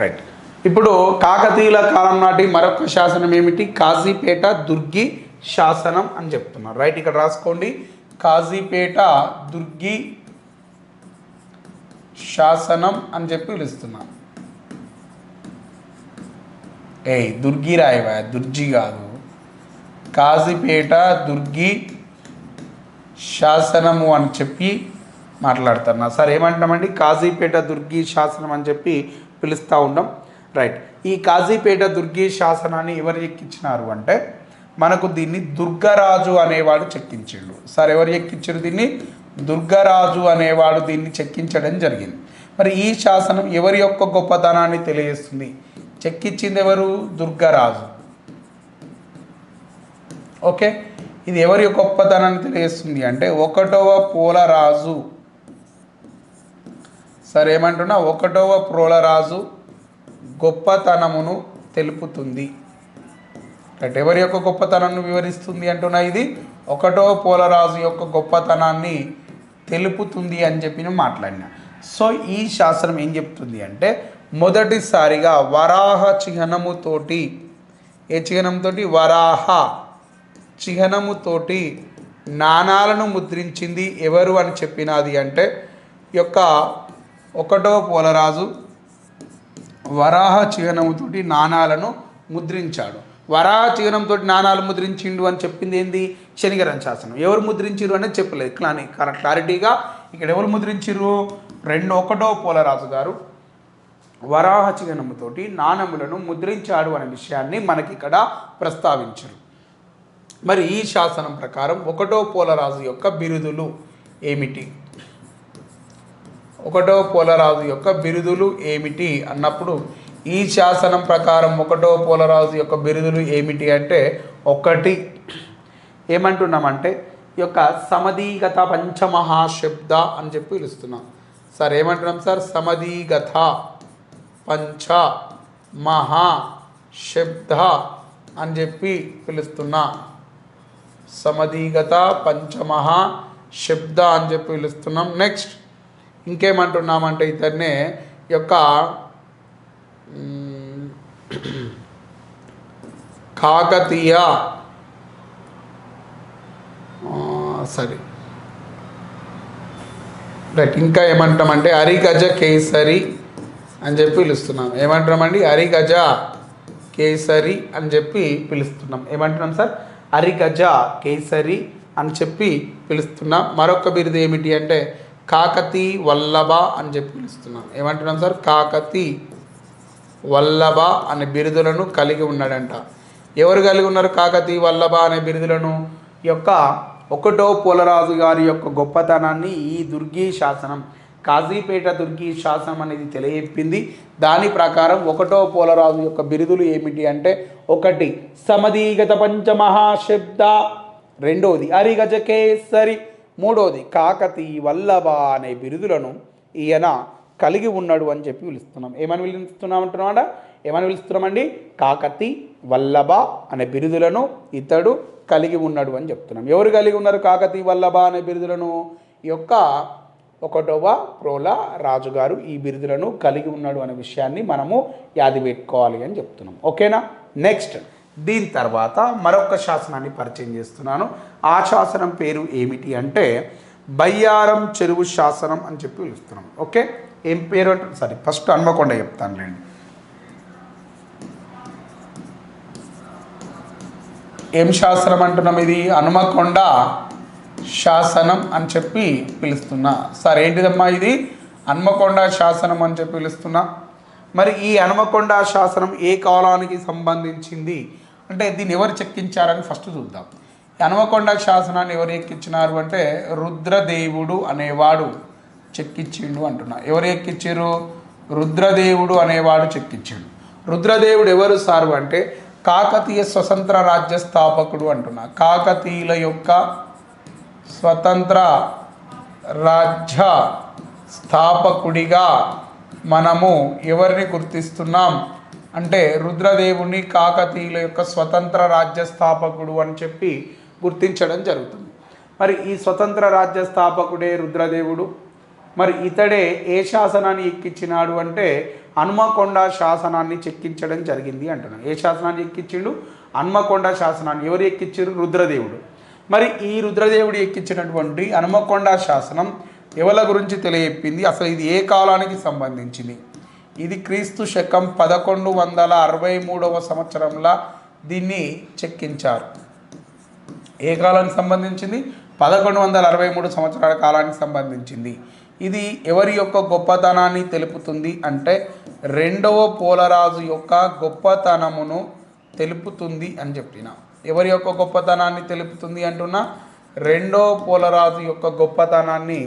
Right ఇప్పుడు కాకతీయుల కాలం నాటి మరొక శాసనం ఏమిటి? కాజీపేట దుర్గి శాసనం అని చెప్తున్నారు. రైట్ ఇక్కడ రాసుకోండి. కాజీపేట దుర్గి శాసనం అని చెప్పి పిలుస్తున్నాను ఏయ్ దుర్గి రాయవా? దుర్జి కాదు. కాజీపేట దుర్గి శాసనము అని చెప్పి మాట్లాడుతున్నా సార్ ఏమంటామండి కాజీపేట దుర్గి శాసనం అని చెప్పి పిలుస్తూ ఉన్నాం రైట్ ఈ కాజీపేట దుర్గే శాసనాన్ని ఎవరు ఎక్కించినారు అంటే మనకు దీన్ని దుర్గరాజు అనేవాడు చెక్కించిండు. సార్ ఎవరు ఎక్కించారు దీన్ని? దుర్గరాజు అనేవాడు దీన్ని చెక్కించడం జరిగింది. మరి ఈ శాసనం ఎవరి యొక్క గొప్పతనాన్ని తెలియజేస్తుంది? చెక్కించింది ఎవరు? దుర్గరాజు. ఓకే ఇది ఎవరి గొప్పతనాన్ని తెలియజేస్తుంది అంటే ఒకటవ పోలరాజు సరే ఏమంటున్నా ఒకటవ పోలరాజు గొప్పతనమును తెలుపుతుంది. అంటే ఎవరి యొక్క గొప్పతనాన్ని వివరిస్తుంది అంటున్నా ఇది? ఒకటవ పోలరాజు యొక్క గొప్పతనాన్ని తెలుపుతుంది అని చెప్పి నేను మాట్లాడినా. సో ఈ శాస్త్రం ఏం చెప్తుంది అంటే మొదటిసారిగా వరాహ చిహ్నముతోటి ఏ చిహ్నంతో వరాహ చిహ్నముతోటి నాణాలను ముద్రించింది ఎవరు అని చెప్పినది అంటే యొక్క ఒకటో పోలరాజు వరాహ చిహ్నముతోటి నాణాలను ముద్రించాడు. వరాహ చిహ్నంతో నాణాలు ముద్రించిండు అని చెప్పింది ఏంది? శనిగరం శాసనం. ఎవరు ముద్రించిరు అనేది చెప్పలేదు. క్లాని క్లారిటీగా ఇక్కడ ఎవరు ముద్రించిరు రెండు ఒకటో పోలరాజు గారు వరాహ చిహ్నముతోటి నాణములను ముద్రించాడు అనే విషయాన్ని మనకి ఇక్కడ ప్రస్తావించరు. మరి ఈ శాసనం ప్రకారం ఒకటో పోలరాజు యొక్క బిరుదులు ఏమిటి? ఒకటో పోలరాజు యొక్క బిరుదులు ఏమిటి అన్నప్పుడు ఈ శాసనం ప్రకారం ఒకటో పోలరాజు యొక్క బిరుదులు ఏమిటి అంటే ఒకటి. ఏమంటున్నామంటే ఈ యొక్క సమధీగత పంచమహాశబ్ద అని చెప్పి పిలుస్తున్నాం. సార్ ఏమంటున్నాం సార్? సమధీగత పంచ మహా శబ్ద అని చెప్పి పిలుస్తున్నా. సమధీగత పంచమహా శబ్ద అని చెప్పి పిలుస్తున్నాం. నెక్స్ట్. ఇంకేమంటున్నామంటే ఇతన్నే యొక్క కాకతీయ సరే. రైట్ ఇంకా ఏమంటామంటే అరిగజ కేసరి అని చెప్పి పిలుస్తున్నాం. ఏమంటున్నామండి? అరిగజ కేసరి అని చెప్పి పిలుస్తున్నాం. ఏమంటున్నాం సార్? అరిగజ కేసరి అని చెప్పి పిలుస్తున్నాం. మరొక బిరుదు ఏమిటి అంటే కాకతి వల్లభ అని చెప్పి పిలుస్తున్నాం ఏమంటున్నాం సార్? కాకతి వల్లభ అనే బిరుదులను కలిగి ఉన్నాడంట. ఎవరు కలిగి ఉన్నారు? కాకతి వల్లభ అనే బిరుదులను? యొక్క ఒకటో పోలరాజు గారి యొక్క గొప్పతనాన్ని ఈ దుర్గి శాసనం కాజీపేట దుర్గి శాసనం అనేది తెలియచెప్పింది దాని ప్రకారం ఒకటో పోలరాజు యొక్క బిరుదులు ఏమిటి అంటే ఒకటి సమధీగత పంచమహాశబ్ద రెండోది హరిగజకేసరి మూడోది కాకతి వల్లభ అనే బిరుదులను ఈయన కలిగి ఉన్నాడు అని చెప్పి పిలుస్తున్నాం. ఏమని పిలుస్తున్నాం అంటున్నాడా? ఏమని పిలుస్తున్నామండి? కాకతి వల్లభ అనే బిరుదులను ఇతడు కలిగి ఉన్నాడు అని చెప్తున్నాం. ఎవరు కలిగి ఉన్నారు కాకతి వల్లభ అనే బిరుదులను? యొక్క ఒకటవ ప్రోల రాజుగారు ఈ బిరుదులను కలిగి ఉన్నాడు అనే విషయాన్ని మనము యాది పెట్టుకోవాలి అని చెప్తున్నాం. ఓకేనా? నెక్స్ట్ దీని తర్వాత మరొక శాసనాన్ని పరిచయం చేస్తున్నాను. ఆ శాసనం పేరు ఏమిటి అంటే బయ్యారం చెరువు శాసనం అని చెప్పి పిలుస్తున్నాం. ఓకే? ఏం పేరు అంటే? సారీ ఫస్ట్ హన్మకొండ చెప్తానులేండి. ఏం శాసనం అంటున్నాం ఇది? హనుమకొండ శాసనం అని చెప్పి పిలుస్తున్నా. సార్ ఏంటిదమ్మా ఇది? హన్మకొండ శాసనం అని చెప్పి పిలుస్తున్నా. మరి ఈ హనుమకొండ శాసనం ఏ కాలానికి సంబంధించింది? అంటే దీన్ని ఎవరు చెక్కించారని ఫస్ట్ చూద్దాం. హనుమకొండ శాసనాన్ని ఎవరు ఎక్కించినారు అంటే రుద్రదేవుడు అనేవాడు చెక్కిచ్చిండు అంటున్నా. ఎవరు ఎక్కించారు రుద్రదేవుడు అనేవాడు చెక్కించాడు. రుద్రదేవుడు ఎవరు సారు అంటే కాకతీయ స్వతంత్ర రాజ్య స్థాపకుడు అంటున్నా. కాకతీయుల యొక్క స్వతంత్ర రాజ్య స్థాపకుడిగా మనము ఎవరిని గుర్తిస్తున్నాం? అంటే రుద్రదేవుని కాకతీయుల యొక్క స్వతంత్ర రాజ్య స్థాపకుడు అని చెప్పి గుర్తించడం జరుగుతుంది. మరి ఈ స్వతంత్ర రాజ్య స్థాపకుడే రుద్రదేవుడు. మరి ఇతడే ఏ శాసనాన్ని ఎక్కించినాడు అంటే హనుమకొండ శాసనాన్ని చెక్కించడం జరిగింది అంటున్నాడు. ఏ శాసనాన్ని ఎక్కించిండు? హనుమకొండ శాసనాన్ని. ఎవరు ఎక్కించారు రుద్రదేవుడు. మరి ఈ రుద్రదేవుడు ఎక్కించినటువంటి హనుమకొండ శాసనం ఎవల గురించి తెలియచెప్పింది అసలు ఇది ఏ కాలానికి సంబంధించింది? ఇది క్రీస్తు శకం పదకొండు వందల అరవై మూడవ సంవత్సరంలో దీన్ని చెక్కించారు. ఏ కాలానికి సంబంధించింది? పదకొండు వందల అరవై మూడు సంవత్సరాల కాలానికి సంబంధించింది. ఇది ఎవరి యొక్క గొప్పతనాన్ని తెలుపుతుంది అంటే రెండవ పోలరాజు యొక్క గొప్పతనమును తెలుపుతుంది అని చెప్పిన. ఎవరి యొక్క గొప్పతనాన్ని తెలుపుతుంది అంటున్నా? రెండవ పోలరాజు యొక్క గొప్పతనాన్ని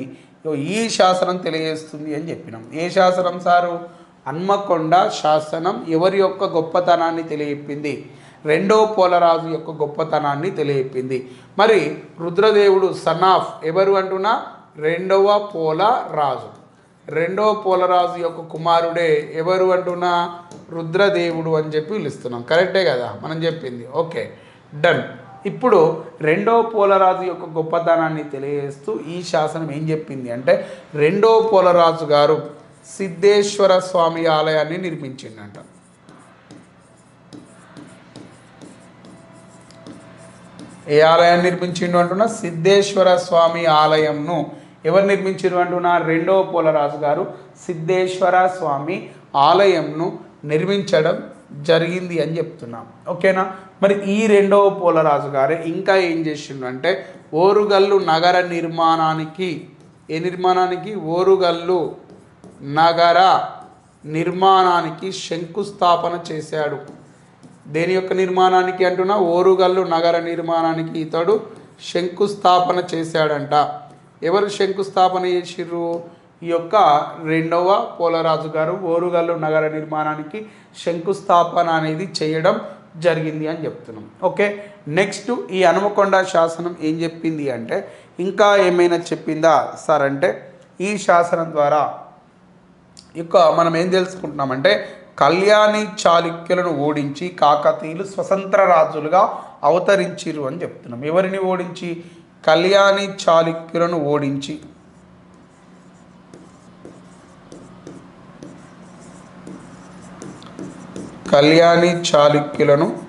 ఈ శాసనం తెలియజేస్తుంది అని చెప్పినాం. ఏ శాసనం సారు? హన్మకొండ శాసనం ఎవరి యొక్క గొప్పతనాన్ని తెలియప్పింది రెండో పోలరాజు యొక్క గొప్పతనాన్ని తెలియప్పింది మరి రుద్రదేవుడు సన్ ఆఫ్ ఎవరు అంటున్నా? రెండవ పోల రాజు రెండవ పోలరాజు యొక్క కుమారుడే ఎవరు అంటున్నా? రుద్రదేవుడు అని చెప్పి పిలుస్తున్నాం. కరెక్టే కదా? మనం చెప్పింది. ఓకే. డన్. ఇప్పుడు రెండో పోలరాజు యొక్క గొప్పతనాన్ని తెలియజేస్తూ ఈ శాసనం ఏం చెప్పింది అంటే రెండో పోలరాజు గారు సిద్ధేశ్వర స్వామి ఆలయాన్ని నిర్మించిండంట ఏ ఆలయాన్ని నిర్మించిండు అంటున్నా? సిద్ధేశ్వర స్వామి ఆలయంను ఎవరు నిర్మించారు అంటున్నా? రెండవ పోలరాజు గారు సిద్ధేశ్వర స్వామి ఆలయంను నిర్మించడం జరిగింది అని చెప్తున్నాం. ఓకేనా? మరి ఈ రెండవ పోలరాజు గారే ఇంకా ఏం చేసిండు అంటే ఓరుగల్లు నగర నిర్మాణానికి ఏ నిర్మాణానికి? ఓరుగల్లు నగర నిర్మాణానికి శంకుస్థాపన చేశాడు. దేని యొక్క నిర్మాణానికి అంటున్నా? ఓరుగల్లు నగర నిర్మాణానికి ఇతడు శంకుస్థాపన చేశాడంట. ఎవరు శంకుస్థాపన చేసిర్రు? ఈ యొక్క రెండవ పోలరాజు గారు ఓరుగల్లు నగర నిర్మాణానికి శంకుస్థాపన అనేది చేయడం జరిగింది అని చెప్తున్నాం. ఓకే? నెక్స్ట్ ఈ హనుమకొండ శాసనం ఏం చెప్పింది అంటే ఇంకా ఏమైనా చెప్పిందా సార్ అంటే ఈ శాసనం ద్వారా ఇక మనం ఏం తెలుసుకుంటున్నామంటే కళ్యాణి చాళుక్యులను ఓడించి కాకతీయులు స్వతంత్ర రాజులుగా అవతరించిరు అని చెప్తున్నాం. ఎవరిని ఓడించి? కళ్యాణి చాళుక్యులను ఓడించి. కళ్యాణి చాళుక్యులను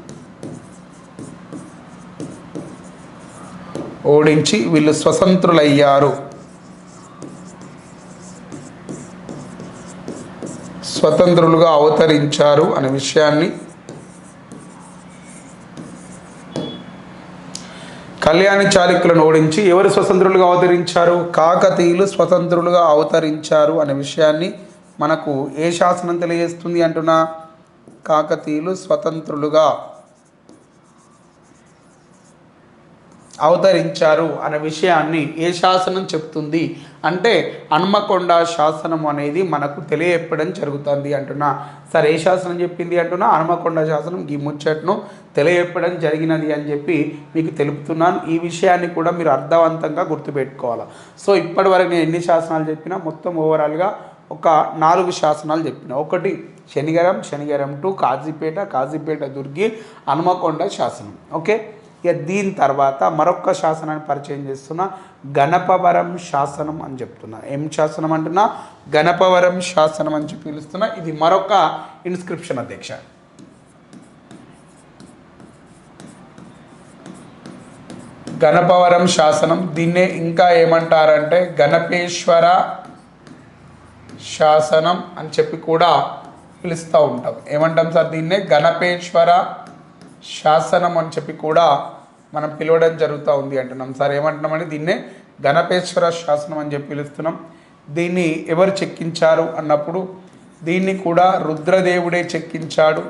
ఓడించి వీళ్ళు స్వతంత్రులయ్యారు. స్వతంత్రులుగా అవతరించారు అనే విషయాన్ని కళ్యాణి చాళుక్యులను ఓడించి ఎవరు స్వతంత్రులుగా అవతరించారు? కాకతీయులు స్వతంత్రులుగా అవతరించారు అనే విషయాన్ని మనకు ఏ శాసనం తెలియజేస్తుంది అంటున్నా? కాకతీయులు స్వతంత్రులుగా అవతరించారు అనే విషయాన్ని ఏ శాసనం చెప్తుంది అంటే హన్మకొండ శాసనం అనేది మనకు తెలియపడం జరుగుతుంది అంటున్నా. సరే ఏ శాసనం చెప్పింది అంటున్నా? హన్మకొండ శాసనం ఈ ముచ్చట్ను తెలియపడం జరిగినది అని చెప్పి మీకు తెలుపుతున్నాను. ఈ విషయాన్ని కూడా మీరు అర్థవంతంగా గుర్తుపెట్టుకోవాలి? సో ఇప్పటివరకు నేను ఎన్ని శాసనాలు చెప్పినా మొత్తం ఓవరాల్గా ఒక నాలుగు శాసనాలు చెప్పిన. ఒకటి శనిగరం శనిగరం టు కాజీపేట కాజీపేట దుర్గి హనుమకొండ శాసనం. ఓకే? ఇక దీని తర్వాత మరొక శాసనాన్ని పరిచయం చేస్తున్న గణపవరం శాసనం అని చెప్తున్నా. ఏం శాసనం అంటున్నా? గణపవరం శాసనం అని చెప్పి పిలుస్తున్నా. ఇది మరొక ఇన్స్క్రిప్షన్ అధ్యక్ష. గణపవరం శాసనం దీన్నే ఇంకా ఏమంటారంటే గణపేశ్వర శాసనం అని చెప్పి కూడా పిలుస్తూ ఉంటాం. ఏమంటాం సార్ దీన్నే? గణపేశ్వర శాసనం అని చెప్పి కూడా మనం పిలవడం జరుగుతూ ఉంది అంటున్నాం. సార్ ఏమంటున్నామని దీన్నే గణపేశ్వర శాసనం అని చెప్పి పిలుస్తున్నాం. దీన్ని ఎవరు చెక్కించారు? అన్నప్పుడు దీన్ని కూడా రుద్రదేవుడే చెక్కించాడు.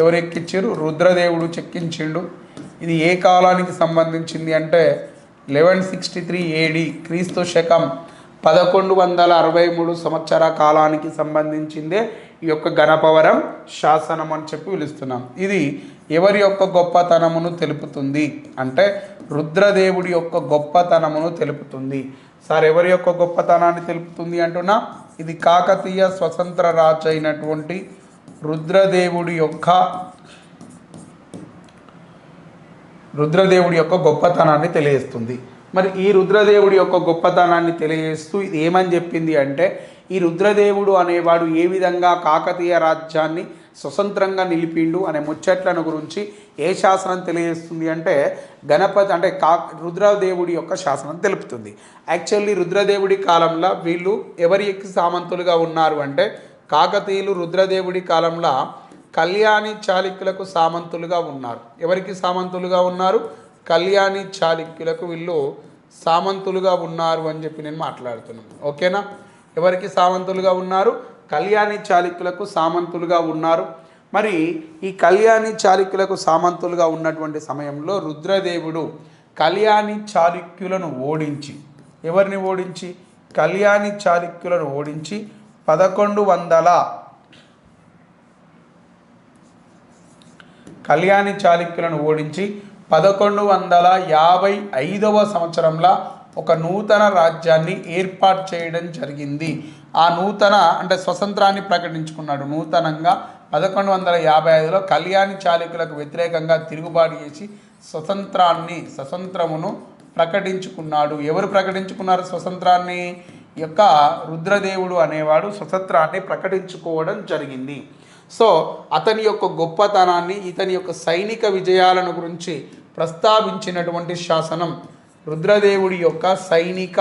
ఎవరు ఎక్కించారు రుద్రదేవుడు చెక్కించిండు. ఇది ఏ కాలానికి సంబంధించింది అంటే లెవెన్ సిక్స్టీ త్రీ ఏడి క్రీస్తు శకం పదకొండు వందల అరవై మూడు సంవత్సర కాలానికి సంబంధించిందే ఈ యొక్క గణపవరం శాసనం అని చెప్పి పిలుస్తున్నాం. ఇది ఎవరి యొక్క గొప్పతనమును తెలుపుతుంది? అంటే రుద్రదేవుడి యొక్క గొప్పతనమును తెలుపుతుంది. సార్ ఎవరి యొక్క గొప్పతనాన్ని తెలుపుతుంది అంటున్నా? ఇది కాకతీయ స్వతంత్ర రాజు అయినటువంటి రుద్రదేవుడి యొక్క రుద్రదేవుడి యొక్క గొప్పతనాన్ని తెలియజేస్తుంది. మరి ఈ రుద్రదేవుడి యొక్క గొప్పతనాన్ని తెలియజేస్తూ ఇది ఏమని చెప్పింది అంటే ఈ రుద్రదేవుడు అనేవాడు ఏ విధంగా కాకతీయ రాజ్యాన్ని స్వతంత్రంగా నిలిపిండు అనే ముచ్చట్లను గురించి ఏ శాసనం తెలియజేస్తుంది అంటే గణపతి అంటే కా రుద్రదేవుడి యొక్క శాసనం తెలుపుతుంది. యాక్చువల్లీ రుద్రదేవుడి కాలంలో వీళ్ళు ఎవరి సామంతులుగా ఉన్నారు అంటే కాకతీయులు రుద్రదేవుడి కాలంలో కళ్యాణి చాళుక్యులకు సామంతులుగా ఉన్నారు. ఎవరికి సామంతులుగా ఉన్నారు? కళ్యాణి చాళుక్యులకు వీళ్ళు సామంతులుగా ఉన్నారు అని చెప్పి నేను మాట్లాడుతున్నాను. ఓకేనా? ఎవరికి సామంతులుగా ఉన్నారు? కళ్యాణి చాళుక్యులకు సామంతులుగా ఉన్నారు. మరి ఈ కళ్యాణి చాళుక్యులకు సామంతులుగా ఉన్నటువంటి సమయంలో రుద్రదేవుడు కళ్యాణి చాళుక్యులను ఓడించి ఎవరిని ఓడించి? కళ్యాణి చాళుక్యులను ఓడించి పదకొండు వందల కళ్యాణి చాళుక్యులను ఓడించి పదకొండు వందల యాభై ఐదవ సంవత్సరంలో ఒక నూతన రాజ్యాన్ని ఏర్పాటు చేయడం జరిగింది. ఆ నూతన అంటే స్వతంత్రాన్ని ప్రకటించుకున్నాడు. నూతనంగా పదకొండు వందల యాభై ఐదులో కళ్యాణి చాళుక్యులకు వ్యతిరేకంగా తిరుగుబాటు చేసి స్వతంత్రాన్ని స్వతంత్రమును ప్రకటించుకున్నాడు. ఎవరు ప్రకటించుకున్నారు స్వతంత్రాన్ని? యొక్క రుద్రదేవుడు అనేవాడు స్వతంత్రాన్ని ప్రకటించుకోవడం జరిగింది. సో అతని యొక్క గొప్పతనాన్ని ఇతని యొక్క సైనిక విజయాలను గురించి ప్రస్తావించినటువంటి శాసనం రుద్రదేవుడి యొక్క సైనిక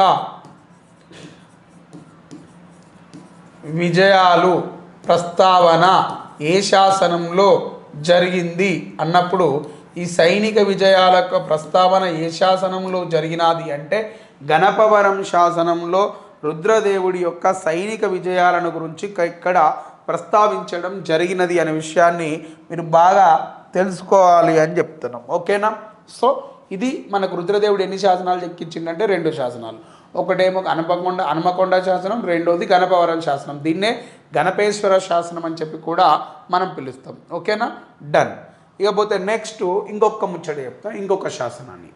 విజయాలు ప్రస్తావన ఏ శాసనంలో జరిగింది అన్నప్పుడు ఈ సైనిక విజయాల యొక్క ప్రస్తావన ఏ శాసనంలో జరిగినది అంటే గణపవరం శాసనంలో రుద్రదేవుడి యొక్క సైనిక విజయాలను గురించి ఇక్కడ ప్రస్తావించడం జరిగినది అనే విషయాన్ని మీరు బాగా తెలుసుకోవాలి అని చెప్తున్నాం. ఓకేనా? సో ఇది మనకు రుద్రదేవుడు ఎన్ని శాసనాలు ఎక్కించిందంటే రెండు శాసనాలు. ఒకటేమో హనుమకొండ హనుమకొండ శాసనం రెండోది గణపవరం శాసనం. దీన్నే గణపేశ్వర శాసనం అని చెప్పి కూడా మనం పిలుస్తాం. ఓకేనా? డన్ ఇకపోతే నెక్స్ట్ ఇంకొక ముచ్చట చెప్తాం ఇంకొక శాసనాన్ని.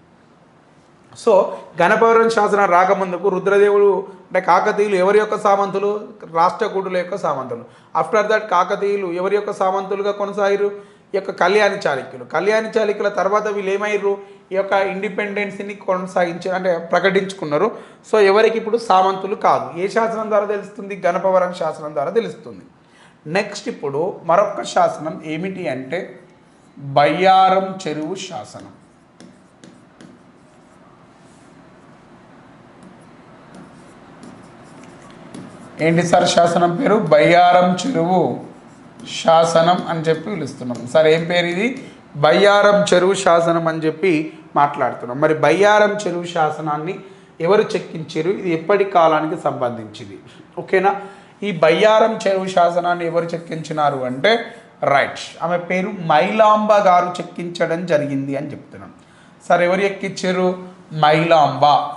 సో గణపవరం శాసనం రాకముందుకు రుద్రదేవుడు అంటే కాకతీయులు ఎవరి యొక్క సామంతులు? రాష్ట్రకూటుల యొక్క సామంతులు. ఆఫ్టర్ దట్ కాకతీయులు ఎవరి యొక్క సామంతులుగా కొనసాగిరు ఈ యొక్క కళ్యాణ చాళుక్యులు. కళ్యాణ చాళుక్యుల తర్వాత వీళ్ళు ఏమయ్యారు ఈ యొక్క ఇండిపెండెన్సీని కొనసాగించి అంటే ప్రకటించుకున్నారు. సో ఎవరికి ఇప్పుడు సామంతులు కాదు. ఏ శాసనం ద్వారా తెలుస్తుంది? గణపవరం శాసనం ద్వారా తెలుస్తుంది. నెక్స్ట్ ఇప్పుడు మరొక శాసనం ఏమిటి అంటే బయ్యారం చెరువు శాసనం. ఏంటి సార్ శాసనం పేరు? బయ్యారం చెరువు. శాసనం అని చెప్పి పిలుస్తున్నాం. సార్ ఏం పేరు ఇది? బయ్యారం చెరువు శాసనం అని చెప్పి మాట్లాడుతున్నాం. మరి బయ్యారం చెరువు శాసనాన్ని ఎవరు చెక్కించారు? ఇది ఎప్పటి కాలానికి సంబంధించింది? ఓకేనా? ఈ బయ్యారం చెరువు శాసనాన్ని ఎవరు చెక్కించినారు అంటే రైట్. ఆమె పేరు మైలాంబ గారు చెక్కించడం జరిగింది అని చెప్తున్నాం. సార్ ఎవరు ఎక్కించారు మైలాంబ.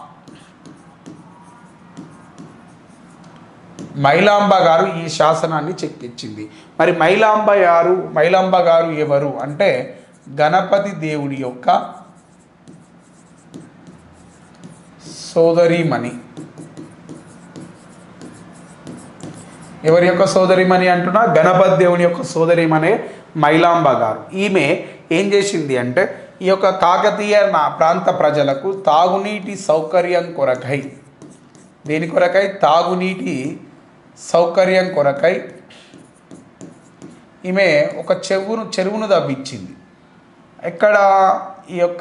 మైలాంబ గారు ఈ శాసనాన్ని చెక్కించింది మరి మైలాంబ గారు మైలాంబ గారు ఎవరు అంటే గణపతి దేవుడి యొక్క సోదరిమణి. ఎవరి యొక్క సోదరిమణి అంటున్నా? గణపతి దేవుని యొక్క సోదరిమనే మైలాంబ గారు. ఈమె ఏం చేసింది అంటే ఈ యొక్క కాకతీయ నా ప్రాంత ప్రజలకు తాగునీటి సౌకర్యం కొరకై దేని కొరకై? తాగునీటి సౌకర్యం కొరకై ఈమె ఒక చెరువును చెరువును దవ్వించింది. ఎక్కడ? ఈ యొక్క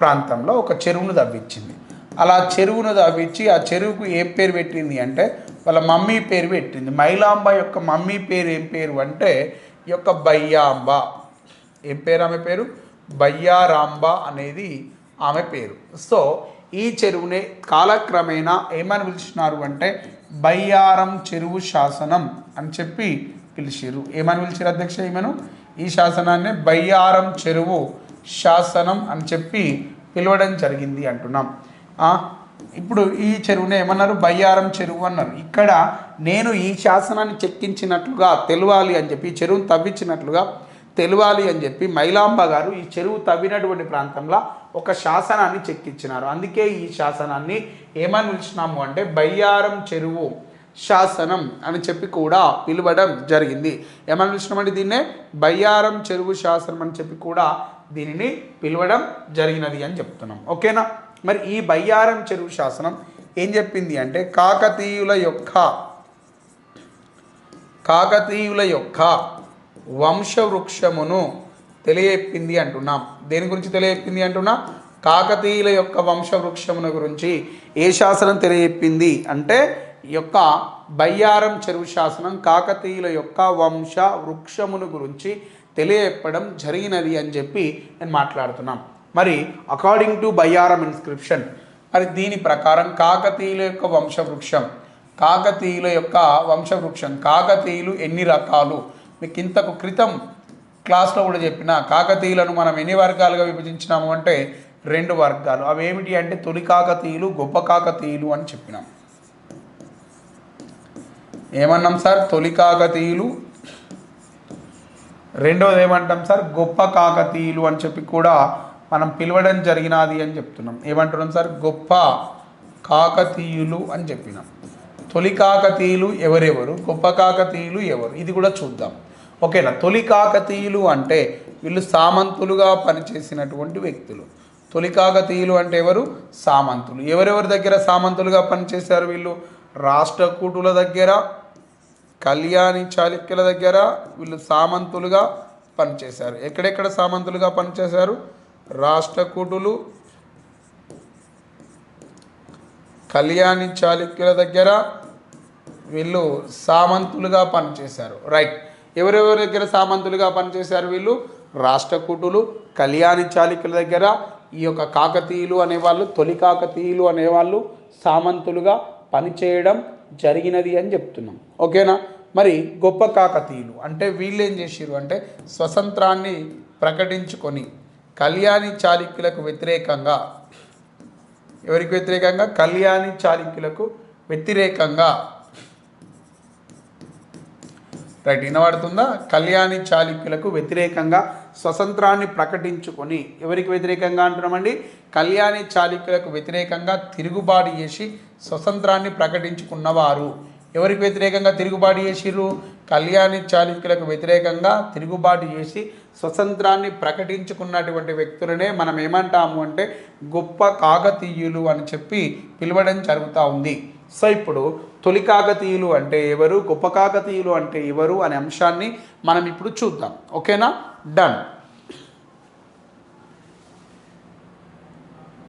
ప్రాంతంలో ఒక చెరువును దవ్వించింది. అలా చెరువును దవ్వించి ఆ చెరువుకు ఏం పేరు పెట్టింది అంటే వాళ్ళ మమ్మీ పేరు పెట్టింది. మైలాంబ యొక్క మమ్మీ పేరు ఏం పేరు అంటే ఈ యొక్క బయ్యాంబ. ఏం పేరు ఆమె పేరు? బయ్యారాంబ అనేది ఆమె పేరు. సో ఈ చెరువునే కాలక్రమేణా ఏమని పిలిచినారు అంటే బయ్యారం చెరువు శాసనం అని చెప్పి పిలిచిరు ఏమని పిలిచారు అధ్యక్ష ఈమెను? ఈ శాసనాన్ని బయ్యారం చెరువు శాసనం అని చెప్పి పిలవడం జరిగింది అంటున్నాం. ఇప్పుడు ఈ చెరువునే ఏమన్నారు? బయ్యారం చెరువు అన్నారు. ఇక్కడ నేను ఈ శాసనాన్ని చెక్కించినట్లుగా తెలవాలి అని చెప్పి ఈ చెరువును తవ్వించినట్లుగా తెలవాలి అని చెప్పి మైలాంబ గారు ఈ చెరువు తవ్వినటువంటి ప్రాంతంలో ఒక శాసనాన్ని చెక్కిచ్చినారు అందుకే ఈ శాసనాన్ని ఏమని పిలిచినాము అంటే బయ్యారం చెరువు శాసనం అని చెప్పి కూడా పిలవడం జరిగింది. ఏమని పిలిచినామంటే దీన్నే బయ్యారం చెరువు శాసనం అని చెప్పి కూడా దీనిని పిలవడం జరిగినది అని చెప్తున్నాం. ఓకేనా? మరి ఈ బయ్యారం చెరువు శాసనం ఏం చెప్పింది అంటే కాకతీయుల యొక్క కాకతీయుల యొక్క వంశవృక్షమును తెలియచెప్పింది అంటున్నాం. దేని గురించి తెలియచెప్పింది అంటున్నాం? కాకతీయుల యొక్క వంశవృక్షమును గురించి ఏ శాసనం తెలియచెప్పింది అంటే ఈ యొక్క బయ్యారం చెరువు శాసనం కాకతీయుల యొక్క వంశ వృక్షమును గురించి తెలియపడం జరిగినది అని చెప్పి నేను మాట్లాడుతున్నాం. మరి అకార్డింగ్ టు బయ్యారం ఇన్స్క్రిప్షన్ మరి దీని ప్రకారం కాకతీయుల యొక్క వంశవృక్షం కాకతీయుల యొక్క వంశవృక్షం కాకతీయులు ఎన్ని రకాలు? మీకు ఇంతకు క్రితం క్లాస్లో కూడా చెప్పిన కాకతీయులను మనం ఎన్ని వర్గాలుగా విభజించినాము అంటే రెండు వర్గాలు. అవి ఏమిటి అంటే తొలి కాకతీయులు గొప్ప కాకతీయులు అని చెప్పినాం. ఏమన్నాం సార్? తొలి కాకతీయులు. రెండోది ఏమంటాం సార్? గొప్ప కాకతీయులు అని చెప్పి కూడా మనం పిలవడం జరిగినది అని చెప్తున్నాం. ఏమంటున్నాం సార్? గొప్ప కాకతీయులు అని చెప్పినాం. తొలి కాకతీయులు ఎవరెవరు? గొప్ప కాకతీయులు ఎవరు? ఇది కూడా చూద్దాం. ఓకేనా? తొలి కాకతీయులు అంటే వీళ్ళు సామంతులుగా పనిచేసినటువంటి వ్యక్తులు. తొలి కాకతీయులు అంటే ఎవరు? సామంతులు. ఎవరెవరి దగ్గర సామంతులుగా పనిచేశారు వీళ్ళు? రాష్ట్రకూటుల దగ్గర కళ్యాణి చాళుక్యుల దగ్గర వీళ్ళు సామంతులుగా పనిచేశారు. ఎక్కడెక్కడ సామంతులుగా పనిచేశారు? రాష్ట్రకూటులు కళ్యాణి చాళుక్యుల దగ్గర వీళ్ళు సామంతులుగా పనిచేశారు. రైట్. ఎవరెవరి దగ్గర సామంతులుగా పనిచేశారు వీళ్ళు? రాష్ట్రకూటులు కళ్యాణి చాళుక్యుల దగ్గర ఈ యొక్క కాకతీయులు అనేవాళ్ళు తొలి కాకతీయులు అనేవాళ్ళు సామంతులుగా పనిచేయడం జరిగినది అని చెప్తున్నాం. ఓకేనా? మరి గొప్ప కాకతీయులు అంటే వీళ్ళు ఏం చేసిరు అంటే స్వతంత్రాన్ని ప్రకటించుకొని కళ్యాణి చాళుక్యులకు వ్యతిరేకంగా ఎవరికి వ్యతిరేకంగా? కళ్యాణి చాళుక్యులకు వ్యతిరేకంగా రైట్ వినబడుతుందా? కళ్యాణి చాళుక్యులకు వ్యతిరేకంగా స్వతంత్రాన్ని ప్రకటించుకొని ఎవరికి వ్యతిరేకంగా అంటున్నామండి? కళ్యాణి చాళుక్యులకు వ్యతిరేకంగా తిరుగుబాటు చేసి స్వతంత్రాన్ని ప్రకటించుకున్నవారు ఎవరికి వ్యతిరేకంగా తిరుగుబాటు చేసిర్రు? కళ్యాణి చాళుక్యులకు వ్యతిరేకంగా తిరుగుబాటు చేసి స్వతంత్రాన్ని ప్రకటించుకున్నటువంటి వ్యక్తులనే మనం ఏమంటాము అంటే గొప్ప కాకతీయులు అని చెప్పి పిలవడం జరుగుతూ ఉంది. సో ఇప్పుడు తొలి కాకతీయులు అంటే ఎవరు? గొప్ప కాకతీయులు అంటే ఎవరు? అనే అంశాన్ని మనం ఇప్పుడు చూద్దాం. ఓకేనా? డన్